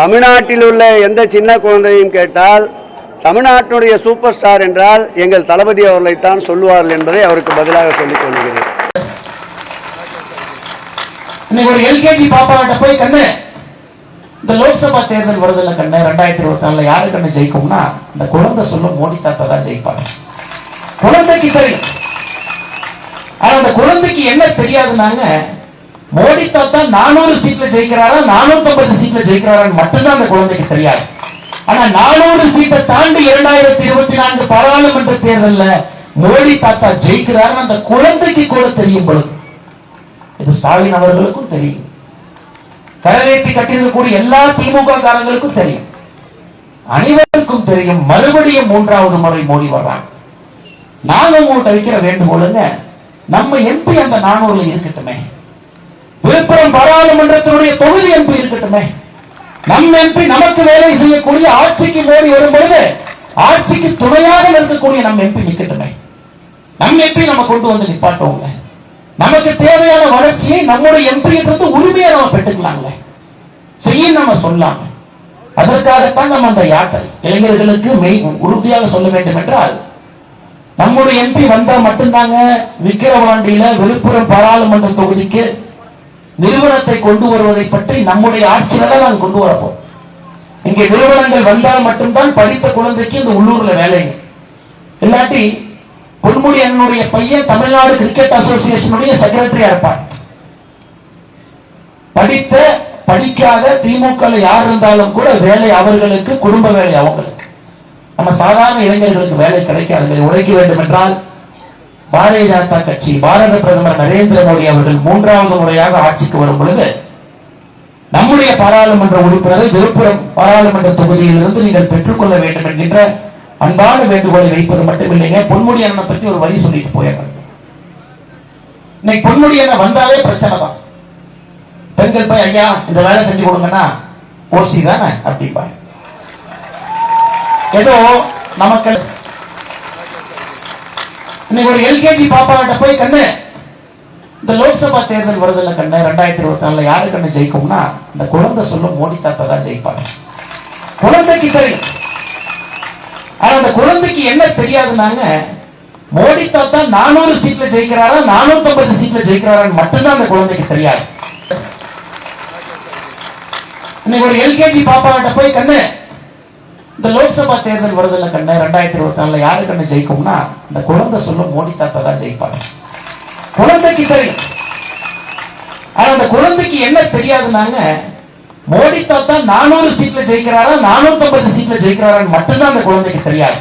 தமிழ்நாட்டில் உள்ள எந்த சின்ன குழந்தையும் கேட்டால் தமிழ்நாட்டினுடைய சூப்பர் ஸ்டார் என்றால் எங்கள் தளபதி அவர்களைத்தான் சொல்லுவார்கள் என்பதை அவருக்கு பதிலாக சொல்லிக் கொள்கிறேன். இன்னைக்கு ஒரு எல்கேஜி பாப்பாட்ட போய் கண்ணு. இந்த லோக்சபா தேர்தல் வருதுல்ல கண்ணு ரெண்டாயிரத்தி இருபத்தி நாலுல யாரு கண்ணு ஜெயிக்கும்னா இந்த குழந்தை சொல்லும் மோடி தாத்தா தான் ஜெயிப்பாங்க. குழந்தைக்கு தெரியும். ஆனா அந்த குழந்தைக்கு என்ன தெரியாதுனாங்க மோடி தாத்தா நானூறு சீட்ல ஜெயிக்கிறாரா? நானூத்தி ஐம்பது சீட்ல ஜெயிக்கிறாரான்னு மட்டும்தான் அந்த குழந்தைக்கு தெரியாது. ஆனா நானூறு சீட்டை தாண்டி இரண்டாயிரத்தி இருபத்தி நான்கு பாராளுமன்ற தேர்தலில் மோடி தாத்தா ஜெயிக்கிறாருன்னு அந்த குழந்தைக்கு கூட தெரியும் பொழுது. இது ஸ்டாலின் அவர்களுக்கும் தெரியும். கரவேட்டி கட்டியிருக்கக்கூடிய எல்லா திமுக காரங்களுக்கும் தெரியும். அனைவருக்கும் தெரியும். மறுபடியும் மூன்றாவது முறை மோடி வர்றாங்க. நாங்க உங்கள்கிட்ட வைக்கிற வேண்டுகோளுங்க நம்ம எம்பி அந்த நானூறுல இருக்கட்டுமே. விழுப்புரம் பாராளுமன்றத்தினுடைய தொகுதி எம்பி இருக்கட்டுமே. நம் எம்பி நமக்கு வேலை செய்யக்கூடிய ஆட்சிக்கு ஓடி வரும் பொழுது ஆட்சிக்கு துணையாக இருக்கக்கூடிய நம் எம்பி நிக்கட்டுமே நம் எம்பி நம்ம கொண்டு வந்து நிப்பாட்டுவோங்க நமக்கு தேவையான வளர்ச்சியை நம்முடைய எம்பின்றது உரிமையை நம்ம பெற்றுக்கலாங்க செய்ய நம்ம சொல்லலாம் அதற்காகத்தான் நம்ம அந்த யாத்திரை. இளைஞர்களுக்கு மெய் உறுதியாக சொல்ல வேண்டும் என்றால் நம்முடைய எம்பி வந்தா மட்டும்தாங்க விக்கிரவாண்டியில விழுப்புரம் பாராளுமன்ற தொகுதிக்கு நிறுவனத்தை கொண்டு வருவதை பற்றி நம்முடைய ஆட்சியில தான் நாங்கள் கொண்டு வரப்போம். இங்கே நிறுவனங்கள் வந்தால் மட்டும்தான் படித்த குழந்தைக்கு இந்த உள்ளூர்ல வேலைங்க. இல்லாட்டி பொன்முடி அண்ணனுடைய பையன் தமிழ்நாடு கிரிக்கெட் அசோசியேஷனுடைய செக்ரட்டரியா இருப்பார் படித்த படிக்காத திமுக யார் இருந்தாலும் கூட வேலை அவர்களுக்கு குடும்ப வேலை அவங்களுக்கு. நம்ம சாதாரண இளைஞர்களுக்கு வேலை கிடைக்காது உழைக்க வேண்டும் என்றால் பாரதிய ஜனதா கட்சி பாரத பிரதமர் நரேந்திர மோடி அவர்கள் மூன்றாவது முறையாக ஆட்சிக்கு வரும் பொழுது நம்முடைய பாராளுமன்ற உறுப்பினரை விழுப்புரம் பாராளுமன்ற தொகுதியிலிருந்து நீங்கள் பெற்றுக்கொள்ள வேண்டும் என்கின்ற அன்பான வேண்டுகோளை வைப்பது மட்டுமில்லைங்க. பொன்முடி அண்ணனை பத்தி ஒரு வரி சொல்லிட்டு போயிருக்காங்க இன்னைக்கு பொன்முடி அண்ணன் வந்தாலே பிரச்சனை தான். பெண்கள் போய் ஐயா இந்த வேலை செஞ்சு கொடுங்கன்னா ஓசி தானே? அப்படிம்பாங்க ஏதோ நமக்கு இன்னைக்கு ஒரு எல்கேஜி பாப்பாட்ட போய் கண்ணு. இந்த லோக்சபா தேர்தல் வருதுல்ல கண்ணு ரெண்டாயிரத்தி இருபத்தி நாலுல யாரு கண்ணு ஜெயிக்கும்னா இந்த குழந்தை சொல்லும் மோடி தாத்தா தான் ஜெயிப்பாங்க. குழந்தைக்கு தெரியும். ஆனா அந்த குழந்தைக்கு என்ன தெரியாதுன்னாங்க மோடி தாத்தா நானூறு சீட்ல ஜெயிக்கிறாரா நானூத்தி ஐம்பது சீட்ல ஜெயிக்கிறாரான்னு மட்டும்தான் அந்த குழந்தைக்கு தெரியாது. இன்னைக்கு ஒரு எல்கேஜி பாப்பாட்ட போய் கண்ணு இந்த லோக்சபா தேர்தல் வருதுல கண்ணு ரெண்டாயிரத்தி இருபத்தி நாலுல யாரு கண்ணு ஜெயிக்கும்னா இந்த குழந்தை சொல்லும் மோடி தாத்தா தான் ஜெயிப்பாங்க. குழந்தைக்கு தெரியும். ஆனா அந்த குழந்தைக்கு என்ன தெரியாதுன்னாங்க மோடி தாத்தா நானூறு சீட்ல ஜெயிக்கிறாரா நானூத்தி ஐம்பது சீட்ல ஜெயிக்கிறாரான்னு மட்டும்தான் அந்த குழந்தைக்கு தெரியாது.